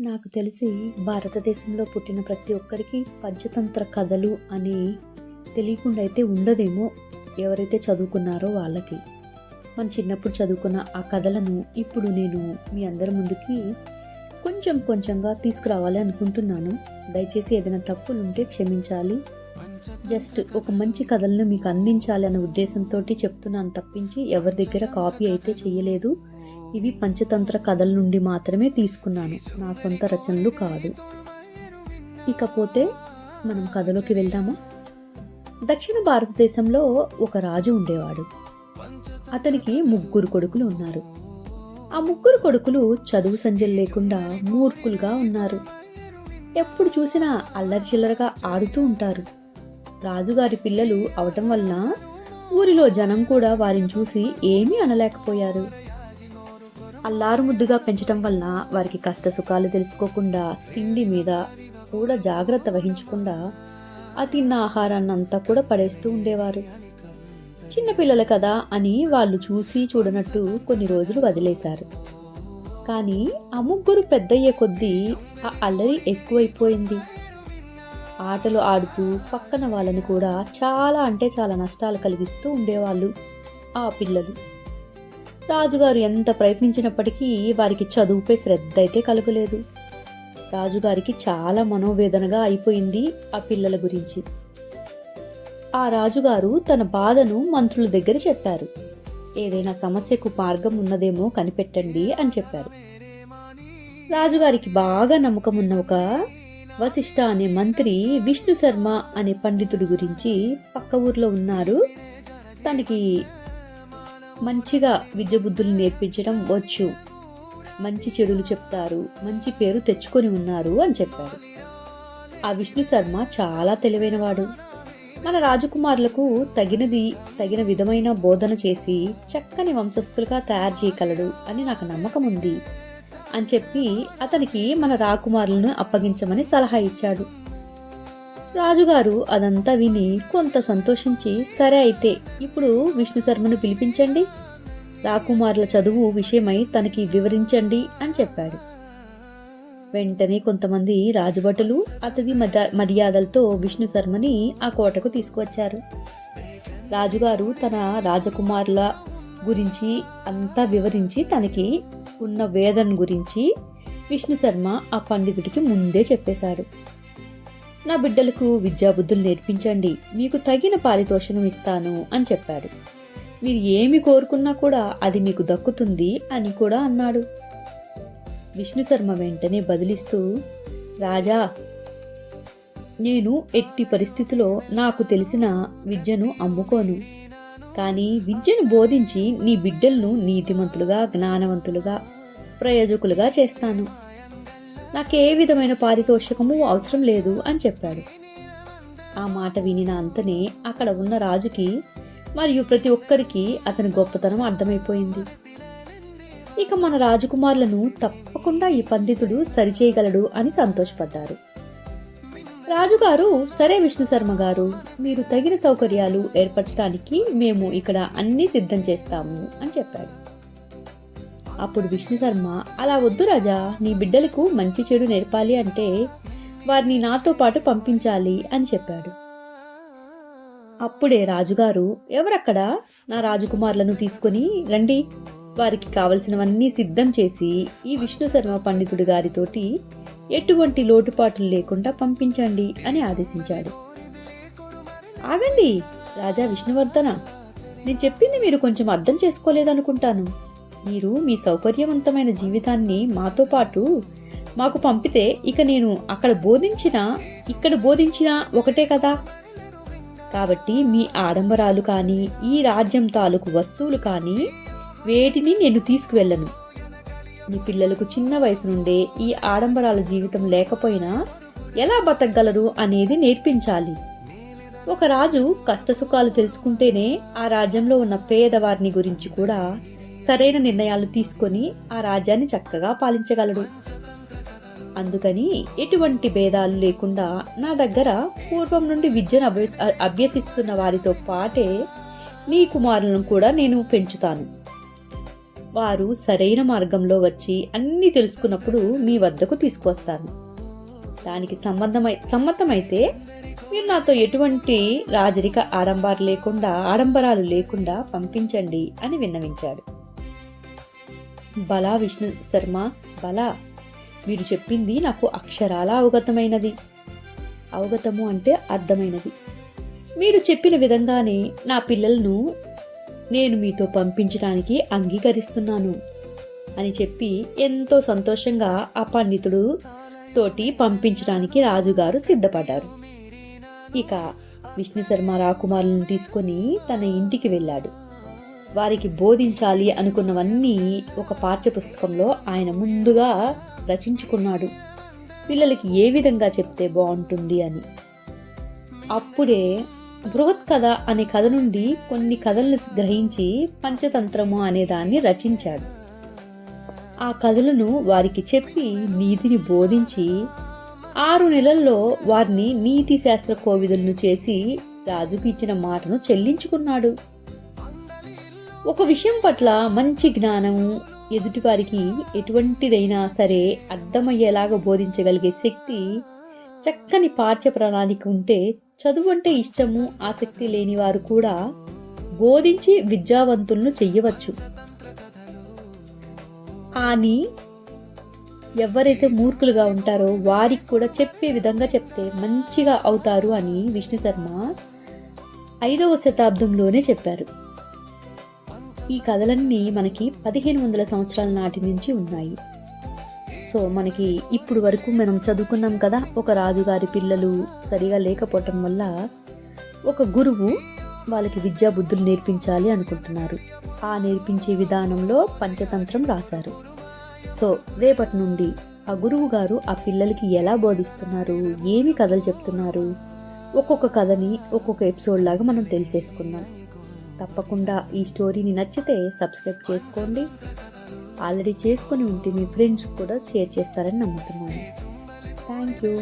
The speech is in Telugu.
నాకు తెలిసి భారతదేశంలో పుట్టిన ప్రతి ఒక్కరికి పంచతంత్ర కథలు అని తెలియకుండా అయితే ఉండదేమో ఎవరైతే చదువుకున్నారో వాళ్ళకి. మన చిన్నప్పుడు చదువుకున్న ఆ కథలను ఇప్పుడు నేను మీ అందరి ముందుకి కొంచెం కొంచెంగా తీసుకురావాలి అనుకుంటున్నాను. దయచేసి ఏదైనా తప్పులు ఉంటే క్షమించాలి. జస్ట్ ఒక మంచి కథలను మీకు అందించాలి అనే ఉద్దేశంతో చెప్తున్నాను తప్పించి ఎవరి దగ్గర కాపీ అయితే చేయలేదు. ఇవి పంచతంత్ర కథల నుండి మాత్రమే తీసుకున్నాను. నా సొంత రచనలు కాదు. ఇకపోతే మనం కథలోకి వెళ్దామా? దక్షిణ భారతదేశంలో ఒక రాజు ఉండేవాడు. అతనికి ముగ్గురు కొడుకులు ఉన్నారు. ఆ ముగ్గురు కొడుకులు చదువు సంజలు లేకుండా మూర్ఖులుగా ఉన్నారు. ఎప్పుడు చూసినా అల్లరి చిల్లరగా ఆడుతూ ఉంటారు. రాజుగారి పిల్లలు అవటం వలన ఊరిలో జనం కూడా వారిని చూసి ఏమీ అనలేకపోయారు. అల్లారు ముద్దుగా పెంచటం వలన వారికి కష్ట సుఖాలు తెలుసుకోకుండా తిండి మీద కూడా జాగ్రత్త వహించకుండా ఆ తిన్న ఆహారాన్ని అంతా కూడా పడేస్తూ ఉండేవారు. చిన్నపిల్లలు కదా అని వాళ్ళు చూసి చూడనట్టు కొన్ని రోజులు వదిలేశారు. కానీ ఆ ముగ్గురు పెద్దయ్యే కొద్దీ ఆ అల్లరి ఎక్కువైపోయింది. ఆటలు ఆడుతూ పక్కన వాళ్ళని కూడా చాలా అంటే చాలా నష్టాలు కలిగిస్తూ ఉండేవాళ్ళు ఆ పిల్లలు. రాజుగారు ఎంత ప్రయత్నించినప్పటికీ వారికి చదువుపై శ్రద్ధ అయితే కలగలేదు. రాజుగారికి చాలా మనోవేదనగా అయిపోయింది ఆ పిల్లల గురించి. ఆ రాజుగారు తన బాధను మంత్రుల దగ్గర చెప్పారు. ఏదైనా సమస్యకు మార్గం ఉన్నదేమో కనిపెట్టండి అని చెప్పారు. రాజుగారికి బాగా నమ్మకం ఉన్న ఒక వశిష్ఠ అనే మంత్రి విష్ణు శర్మ అనే పండితుడి గురించి పక్క ఊర్లో ఉన్నారు. తనకి మంచిగా విద్య బుద్ధులు నేర్పించడం వచ్చు. మంచి చెడులు చెప్తారు మంచి పేరు తెచ్చుకొని ఉన్నారు అని చెప్పారు. ఆ విష్ణు శర్మ చాలా తెలివైనవాడు. మన రాజకుమారులకు తగినది తగిన విధమైన బోధన చేసి చక్కని వంశస్థులుగా తయారు చేయగలడు అని నాకు నమ్మకం ఉంది అని చెప్పి అతనికి మన రాకుమారులను అప్పగించమని సలహా ఇచ్చాడు. రాజుగారు అదంతా విని కొంత సంతోషించి సరే అయితే ఇప్పుడు విష్ణు శర్మను పిలిపించండి. రాకుమారుల చదువు విషయమై తనకి వివరించండి అని చెప్పాడు. వెంటనే కొంతమంది రాజభటులు అతడి మద- మర్యాదలతో విష్ణు శర్మని ఆ కోటకు తీసుకువచ్చారు. రాజుగారు తన రాజకుమారుల గురించి అంతా వివరించి తనకి ఉన్న వేదన గురించి విష్ణు శర్మ ఆ పండితుడికి ముందే చెప్పేశాడు నా బిడ్డలకు విద్యాబుద్ధులు నేర్పించండి. మీకు తగిన పారితోషికం ఇస్తాను అని చెప్పాడు. మీరు ఏమి కోరుకున్నా కూడా అది మీకు దక్కుతుంది అని కూడా అన్నాడు. విష్ణు శర్మ వెంటనే బదిలిస్తూ రాజా నేను ఎట్టి పరిస్థితిలో నాకు తెలిసిన విద్యను అమ్ముకోను. కానీ విద్యను బోధించి నీ బిడ్డలను నీతిమంతులుగా జ్ఞానవంతులుగా ప్రయోజకులుగా చేస్తాను. నాకు ఏ విధమైన పారితోషికము అవసరం లేదు అని చెప్పాడు. ఆ మాట వినిన అంతనే అక్కడ ఉన్న రాజుకి మరియు ప్రతి ఒక్కరికి అతని గొప్పతనం అర్థమైపోయింది. ఇక మన రాజకుమారులను తప్పకుండా ఈ పండితుడు సరిచేయగలడు అని సంతోషపడ్డారు. రాజుగారు సరే విష్ణు శర్మ గారు మీరు తగిన సౌకర్యాలు ఏర్పరచడానికి మేము ఇక్కడ అన్నీ సిద్ధం చేస్తాము అని చెప్పాడు. అప్పుడు విష్ణుశర్మ అలా వద్దు రాజా నీ బిడ్డలకు మంచి చెడు నేర్పాలి అంటే వారిని నాతో పాటు పంపించాలి అని చెప్పాడు. అప్పుడే రాజుగారు ఎవరక్కడ? నా రాజకుమారులను తీసుకొని రండి. వారికి కావలసినవన్నీ సిద్ధం చేసి ఈ విష్ణుశర్మ పండితుడు పండితుడి గారితోటి ఎటువంటి లోటుపాట్లు లేకుండా పంపించండి అని ఆదేశించాడు. ఆగండి రాజా విష్ణువర్ధన నేను చెప్పింది మీరు కొంచెం అర్థం చేసుకోలేదనుకుంటాను. మీరు మీ సౌకర్యవంతమైన జీవితాన్ని మాతో పాటు మాకు పంపితే ఇక నేను అక్కడ బోధించిన ఇక్కడ బోధించిన ఒకటే కదా. కాబట్టి మీ ఆడంబరాలు కానీ ఈ రాజ్యం తాలూకు వస్తువులు కానీ వేటిని నేను తీసుకువెళ్ళను. మీ పిల్లలకు చిన్న వయసు నుండే ఈ ఆడంబరాల జీవితం లేకపోయినా ఎలా బతకగలరు అనేది నేర్పించాలి. ఒక రాజు కష్టసుఖాలు తెలుసుకుంటేనే ఆ రాజ్యంలో ఉన్న పేదవారిని గురించి కూడా సరైన నిర్ణయాలు తీసుకొని ఆ రాజ్యాన్ని చక్కగా పాలించగలడు. అందుకని ఎటువంటి భేదాలు లేకుండా నా దగ్గర పూర్వం నుండి విద్యను అభ్యస్- అభ్యసిస్తున్న వారితో పాటే నీ కుమారులను కూడా నేను పెంచుతాను. వారు సరైన మార్గంలో వచ్చి అన్నీ తెలుసుకున్నప్పుడు మీ వద్దకు తీసుకొస్తాను దానికి సంబంధమై సమ్మతమైతే మీరు నాతో ఎటువంటి రాజరిక ఆడంబరాలు లేకుండా ఆడంబరాలు లేకుండా పంపించండి అని విన్నవించాడు. బలా విష్ణు శర్మ బలా. మీరు చెప్పింది నాకు అక్షరాల అవగతమైనది. అవగతము అంటే అర్థమైనది. మీరు చెప్పిన విధంగానే నా పిల్లలను నేను మీతో పంపించడానికి అంగీకరిస్తున్నాను అని చెప్పి ఎంతో సంతోషంగా ఆ పండితుడు తోటి పంపించడానికి రాజుగారు సిద్ధపడ్డారు. ఇక విష్ణు శర్మ రాకుమారులను తీసుకొని తన ఇంటికి వెళ్ళాడు. వారికి బోధించాలి అనుకున్నవన్నీ ఒక పాఠ్యపుస్తకంలో ఆయన ముందుగా రచించుకున్నాడు. పిల్లలకి ఏ విధంగా చెప్తే బాగుంటుంది అని. అప్పుడే బృహత్ కథ అనే కథ నుండి కొన్ని కథలను గ్రహించి పంచతంత్రము అనే దాన్ని రచించాడు. ఆ కథలను వారికి చెప్పి నీతిని బోధించి ఆరు నెలల్లో వారిని నీతి శాస్త్ర కోవిదులను చేసి రాజుకు ఇచ్చిన మాటను చెల్లించుకున్నాడు. ఒక విషయం పట్ల మంచి జ్ఞానము ఎదుటివారికి ఎటువంటిదైనా సరే అర్థమయ్యేలాగా బోధించగలిగే శక్తి చక్కని పాఠ్య ప్రణాళిక ఉంటే చదువు అంటే ఇష్టము ఆసక్తి లేని వారు కూడా బోధించి విద్యావంతులను చెయ్యవచ్చు. అని ఎవరైతే మూర్ఖులుగా ఉంటారో వారికి కూడా చెప్పే విధంగా చెప్తే మంచిగా అవుతారు అని విష్ణు శర్మ ఐదవ శతాబ్దంలోనే చెప్పారు. ఈ కథలన్నీ మనకి పదిహేను వందల సంవత్సరాల నాటి నుంచి ఉన్నాయి. సో మనకి ఇప్పుడు వరకు మనం చదువుకున్నాం కదా ఒక రాజుగారి పిల్లలు సరిగా లేకపోవటం వల్ల ఒక గురువు వాళ్ళకి విద్యా బుద్ధులు నేర్పించాలి అనుకుంటున్నారు. ఆ నేర్పించే విధానంలో పంచతంత్రం రాశారు. సో రేపటి నుండి ఆ గురువు గారు ఆ పిల్లలకి ఎలా బోధిస్తున్నారు ఏమి కథలు చెప్తున్నారు ఒక్కొక్క కథని ఒక్కొక్క ఎపిసోడ్ లాగా మనం తెలిసేసుకుందాం. తప్పకుండా ఈ స్టోరీని నచ్చితే సబ్స్క్రైబ్ చేసుకోండి. ఆల్రెడీ చేసుకొని ఉంటే మీ ఫ్రెండ్స్ కూడా షేర్ చేస్తారని నమ్ముతున్నాను. Thank you.